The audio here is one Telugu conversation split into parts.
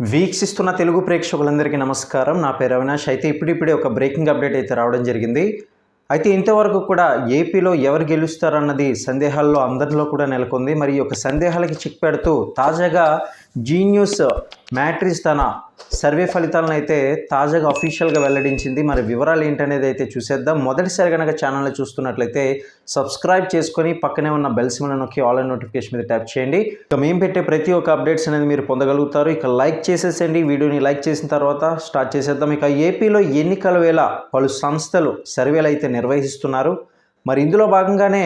వీక్షిస్తున్న తెలుగు ప్రేక్షకులందరికీ నమస్కారం. నా పేరు అవినాష్. అయితే ఇప్పుడిప్పుడే ఒక బ్రేకింగ్ అప్డేట్ అయితే రావడం జరిగింది. అయితే ఇంతవరకు కూడా ఏపీలో ఎవరు గెలుస్తారన్నది సందేహాల్లో అందరిలో కూడా నెలకొంది. మరి ఈ యొక్క సందేహాలకి చిక్ పెడుతూ తాజాగా జీన్యూస్ మ్యాట్రిస్ తన సర్వే ఫలితాలను అయితే తాజాగా అఫీషియల్గా వెల్లడించింది. మరి వివరాలు ఏంటనేది అయితే చూసేద్దాం. మొదటిసారి కనుక ఛానల్ని చూస్తున్నట్లయితే సబ్స్క్రైబ్ చేసుకొని పక్కనే ఉన్న బెల్ సిమ్ల నొక్కి ఆల్ నోటిఫికేషన్ మీద ట్యాప్ చేయండి. ఇక మేము పెట్టే ప్రతి ఒక్క అప్డేట్స్ అనేది మీరు పొందగలుగుతారు. ఇక లైక్ చేసేసండి వీడియోని లైక్ చేసిన తర్వాత స్టార్ట్ చేసేద్దాం. ఇక ఏపీలో ఎన్నికల వేళ పలు సంస్థలు సర్వేలు అయితే నిర్వహిస్తున్నారు. మరి ఇందులో భాగంగానే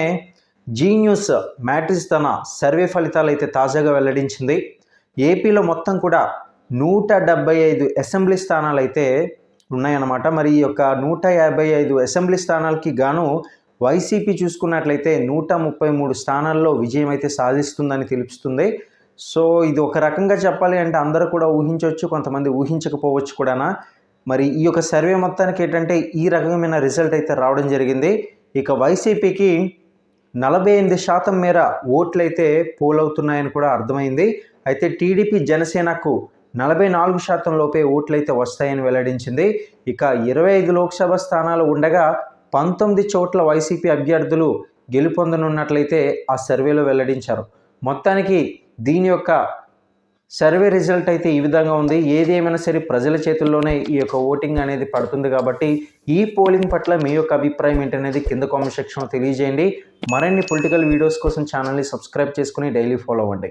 జీ న్యూస్ మ్యాట్రిక్స్ తన సర్వే ఫలితాలు అయితే తాజాగా వెల్లడించింది. ఏపీలో మొత్తం కూడా నూట డెబ్బై ఐదు అసెంబ్లీ స్థానాలు అయితే ఉన్నాయన్నమాట. మరి ఈ యొక్క నూట యాభై ఐదు అసెంబ్లీ స్థానాలకి గాను వైసీపీ చూసుకున్నట్లయితే నూట ముప్పై మూడు స్థానాల్లో విజయం అయితే సాధిస్తుందని తెలుపుతుంది. సో ఇది ఒక రకంగా చెప్పాలి అంటే అందరూ కూడా ఊహించవచ్చు కొంతమంది ఊహించకపోవచ్చు కూడానా. మరి ఈ యొక్క సర్వే మొత్తానికి ఏంటంటే ఈ రకమైన రిజల్ట్ అయితే రావడం జరిగింది. ఇక వైసీపీకి నలభై ఎనిమిది శాతం మేర ఓట్లయితే పోలవుతున్నాయని కూడా అర్థమైంది. అయితే టీడీపీ జనసేనకు నలభై నాలుగు శాతం లోపే ఓట్లయితే వస్తాయని వెల్లడించింది. ఇక ఇరవై ఐదు లోక్సభ స్థానాలు ఉండగా పంతొమ్మిది చోట్ల వైసీపీ అభ్యర్థులు గెలుపొందనున్నట్లయితే ఆ సర్వేలో వెల్లడించారు. మొత్తానికి దీని యొక్క సర్వే రిజల్ట్ అయితే ఈ విధంగా ఉంది. ఏది ఏమైనా సరే ప్రజల చేతుల్లోనే ఈ యొక్క ఓటింగ్ అనేది పడుతుంది కాబట్టి ఈ పోలింగ్ పట్ల మీ యొక్క అభిప్రాయం ఏంటనేది కింద కామెంట్ సెక్షన్లో తెలియజేయండి. మరిన్ని పొలిటికల్ వీడియోస్ కోసం ఛానల్ని సబ్స్క్రైబ్ చేసుకుని డైలీ ఫాలో అవ్వండి.